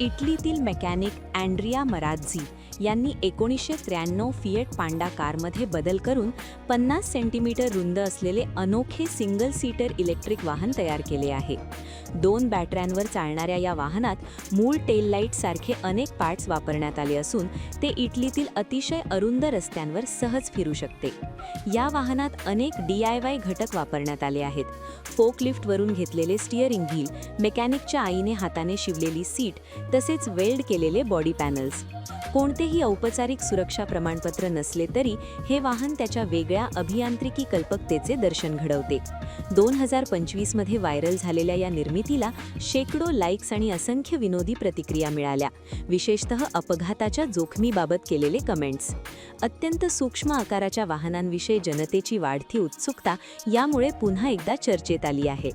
इटलीतील mechanic Andrea मराझी यांनी एकोणीसशे त्र्याण्णव फिएट पांडा कारमध्ये बदल करून पन्नास सेंटीमीटर रुंद असलेले अनोखे सिंगल सीटर इलेक्ट्रिक वाहन तयार केले आहे. दोन बॅटऱ्यांवर चालणाऱ्या या वाहनात मूळ टेल लाईटसारखे अनेक पार्ट्स वापरण्यात आले असून ते इटलीतील अतिशय अरुंद रस्त्यांवर सहज फिरू शकते. या वाहनात अनेक डी आय वाय घटक वापरण्यात आले आहेत. फोकलिफ्टवरून घेतलेले स्टिअरिंग व्हील मेकॅनिकच्या आईने हाताने शिवलेली सीट तसेच वेल्ड केलेले बॉडी पॅनल्स कोणते कोणतेही औपचारिक सुरक्षा प्रमाणपत्र नसले तरी हे वाहन त्याच्या वेगळ्या अभियांत्रिकी कल्पकतेचे दर्शन घडवते. दोन हजार पंचवीसमध्ये व्हायरल झालेल्या या निर्मितीला शेकडो लाईक्स आणि असंख्य विनोदी प्रतिक्रिया मिळाल्या विशेषतः अपघाताच्या जोखमीबाबत केलेले कमेंट्स. अत्यंत सूक्ष्म आकाराच्या वाहनांविषयी जनतेची वाढती उत्सुकता यामुळे पुन्हा एकदा चर्चेत आली आहे.